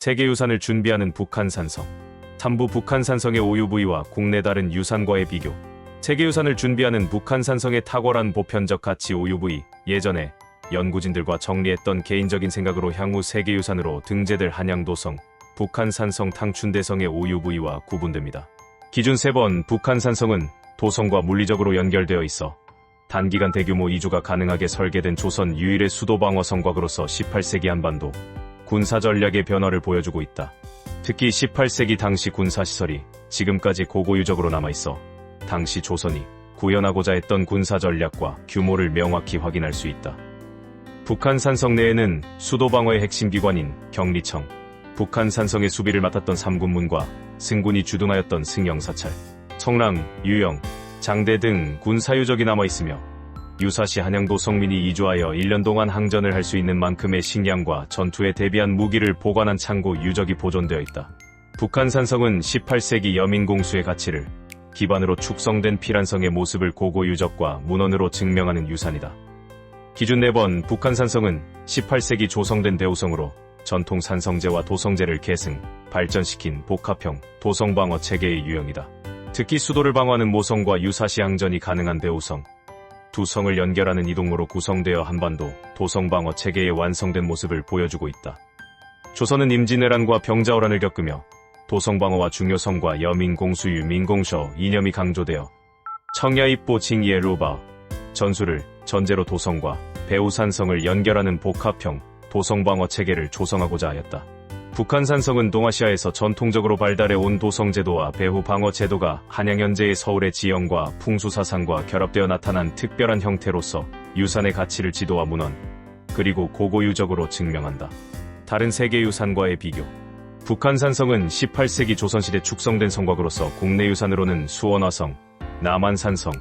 세계유산을 준비하는 북한산성. 삼부 북한산성의 부위와 국내 다른 유산과의 비교. 세계유산을 준비하는 북한산성의 탁월한 보편적 가치 부위. 예전에 연구진들과 정리했던 개인적인 생각으로 향후 세계유산으로 등재될 한양도성, 북한산성 탕춘대성의 부위와 구분됩니다. 기준 3번 북한산성은 도성과 물리적으로 연결되어 있어 단기간 대규모 이주가 가능하게 설계된 조선 유일의 수도 방어 성곽으로서 18세기 한반도 군사 전략의 변화를 보여주고 있다. 특히 18세기 당시 군사시설이 지금까지 고고유적으로 남아있어 당시 조선이 구현하고자 했던 군사 전략과 규모를 명확히 확인할 수 있다. 북한 산성 내에는 수도 방어의 핵심 기관인 경리청, 북한 산성의 수비를 맡았던 삼군문과 승군이 주둔하였던 승영사찰, 성랑, 유영, 장대 등 군사유적이 남아있으며 유사시 한양도 성민이 이주하여 1년 동안 항전을 할 수 있는 만큼의 식량과 전투에 대비한 무기를 보관한 창고 유적이 보존되어 있다. 북한산성은 18세기 여민공수의 가치를 기반으로 축성된 피란성의 모습을 고고 유적과 문헌으로 증명하는 유산이다. 기준 4번 북한산성은 18세기 조성된 대우성으로 전통 산성제와 도성제를 계승, 발전시킨 복합형 도성방어 체계의 유형이다. 특히 수도를 방어하는 모성과 유사시 항전이 가능한 대우성, 두 성을 연결하는 이동로로 구성되어 한반도 도성방어 체계의 완성된 모습을 보여주고 있다. 조선은 임진왜란과 병자호란을 겪으며 도성방어와 중요성과 여민공수유 민공셔 이념이 강조되어 청야입보 징예 루바 전술을 전제로 도성과 배우산성을 연결하는 복합형 도성방어 체계를 조성하고자 하였다. 북한산성은 동아시아에서 전통적으로 발달해 온 도성제도와 배후 방어 제도가 한양 현재의 서울의 지형과 풍수사상과 결합되어 나타난 특별한 형태로서 유산의 가치를 지도와 문헌, 그리고 고고유적으로 증명한다. 다른 세계 유산과의 비교. 북한산성은 18세기 조선시대 축성된 성곽으로서 국내 유산으로는 수원화성, 남한산성,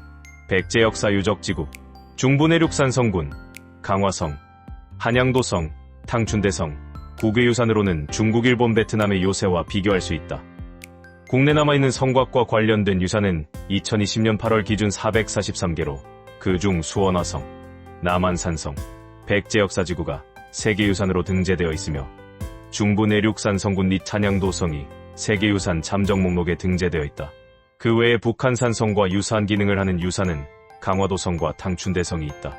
백제역사 유적지구, 중부내륙산성군, 강화성, 한양도성, 탕춘대성, 국외유산으로는 중국, 일본, 베트남의 요새와 비교할 수 있다. 국내 남아있는 성곽과 관련된 유산은 2020년 8월 기준 443개로 그중 수원화성, 남한산성, 백제역사지구가 세계유산으로 등재되어 있으며 중부 내륙산 성군 및 찬양도성이 세계유산 잠정 목록에 등재되어 있다. 그 외에 북한산성과 유사한 기능을 하는 유산은 강화도성과 탕춘대성이 있다.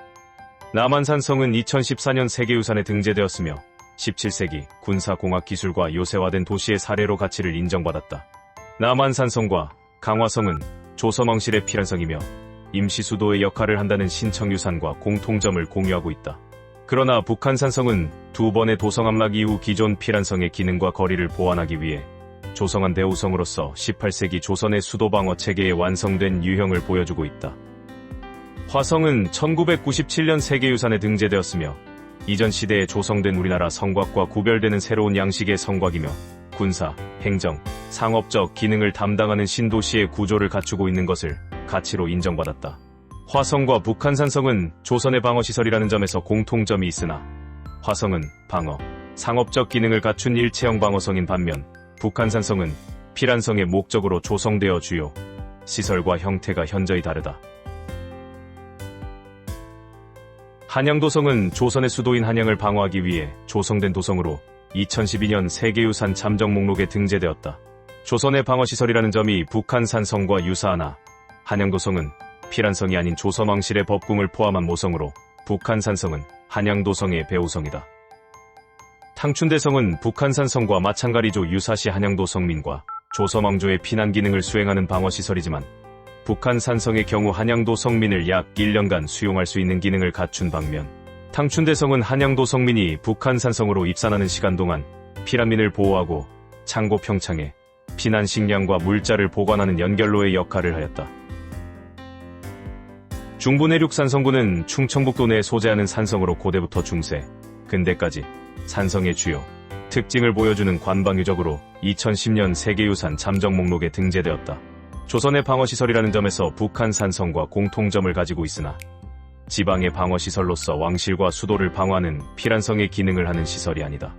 남한산성은 2014년 세계유산에 등재되었으며 17세기 군사공학 기술과 요새화된 도시의 사례로 가치를 인정받았다. 남한산성과 강화성은 조선왕실의 피란성이며 임시수도의 역할을 한다는 신청유산과 공통점을 공유하고 있다. 그러나 북한산성은 두 번의 도성함락 이후 기존 피란성의 기능과 거리를 보완하기 위해 조성한 대우성으로서 18세기 조선의 수도방어 체계에 완성된 유형을 보여주고 있다. 화성은 1997년 세계유산에 등재되었으며 이전 시대에 조성된 우리나라 성곽과 구별되는 새로운 양식의 성곽이며 군사, 행정, 상업적 기능을 담당하는 신도시의 구조를 갖추고 있는 것을 가치로 인정받았다. 화성과 북한산성은 조선의 방어시설이라는 점에서 공통점이 있으나 화성은 방어, 상업적 기능을 갖춘 일체형 방어성인 반면 북한산성은 피란성의 목적으로 조성되어 주요 시설과 형태가 현저히 다르다. 한양도성은 조선의 수도인 한양을 방어하기 위해 조성된 도성으로 2012년 세계유산 잠정 목록에 등재되었다. 조선의 방어시설이라는 점이 북한산성과 유사하나 한양도성은 피란성이 아닌 조선왕실의 법궁을 포함한 모성으로 북한산성은 한양도성의 배후성이다. 탕춘대성은 북한산성과 마찬가지로 유사시 한양도성민과 조선왕조의 피난 기능을 수행하는 방어시설이지만 북한 산성의 경우 한양도 성민을 약 1년간 수용할 수 있는 기능을 갖춘 방면 탕춘대성은 한양도 성민이 북한 산성으로 입산하는 시간 동안 피란민을 보호하고 창고 평창에 피난 식량과 물자를 보관하는 연결로의 역할을 하였다. 중부내륙 산성군은 충청북도 내에 소재하는 산성으로 고대부터 중세, 근대까지 산성의 주요 특징을 보여주는 관방유적으로 2010년 세계유산 잠정 목록에 등재되었다. 조선의 방어시설이라는 점에서 북한 산성과 공통점을 가지고 있으나 지방의 방어시설로서 왕실과 수도를 방어하는 피란성의 기능을 하는 시설이 아니다.